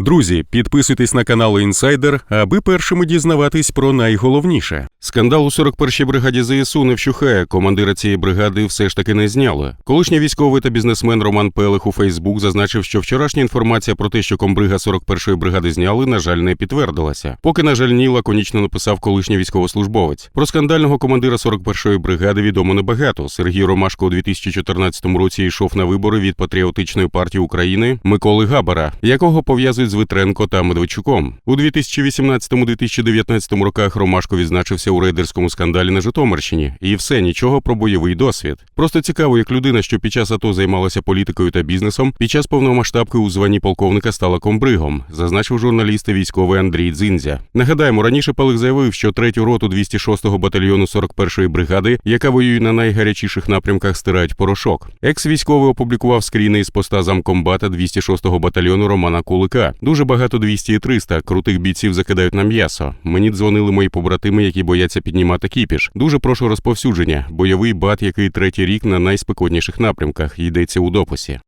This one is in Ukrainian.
Друзі, підписуйтесь на канал Інсайдер, аби першими дізнаватись про найголовніше. Скандал у 41-й бригаді ЗСУ не вщухає. Командира цієї бригади все ж таки не зняли. Колишній військовий та бізнесмен Роман Пелих у Фейсбук зазначив, що вчорашня інформація про те, що комбрига 41-ї бригади зняли, на жаль, не підтвердилася. Поки, на жаль, ні, лаконічно написав колишній військовослужбовець. Про скандального командира 41-ї бригади відомо небагато. Сергій Ромашко у 2014 році йшов на вибори від патріотичної партії України Миколи Габара, якого пов'язують з Витренко та Медведчуком. У 2018-2019 роках Ромашко відзначився у рейдерському скандалі на Житомирщині, і все нічого про бойовий досвід. Просто цікаво, як людина, що під час АТО займалася політикою та бізнесом, під час повномасштабки у званні полковника стала комбригом, зазначив журналіст і військовий Андрій Дзиндзя. Нагадаємо, раніше Пелих заявив, що третю роту 206-го батальйону 41-ї бригади, яка воює на найгарячіших напрямках, стирають порошок. Екс-військовий опублікував скріни із поста замкомбата 206-го батальйону Романа Кулика. Дуже багато 200 і 300 крутих бійців закидають на м'ясо. Мені дзвонили мої побратими, які бояться піднімати кіпіш. Дуже прошу розповсюдження. Бойовий бат, який третій рік на найспекотніших напрямках, йдеться у дописі.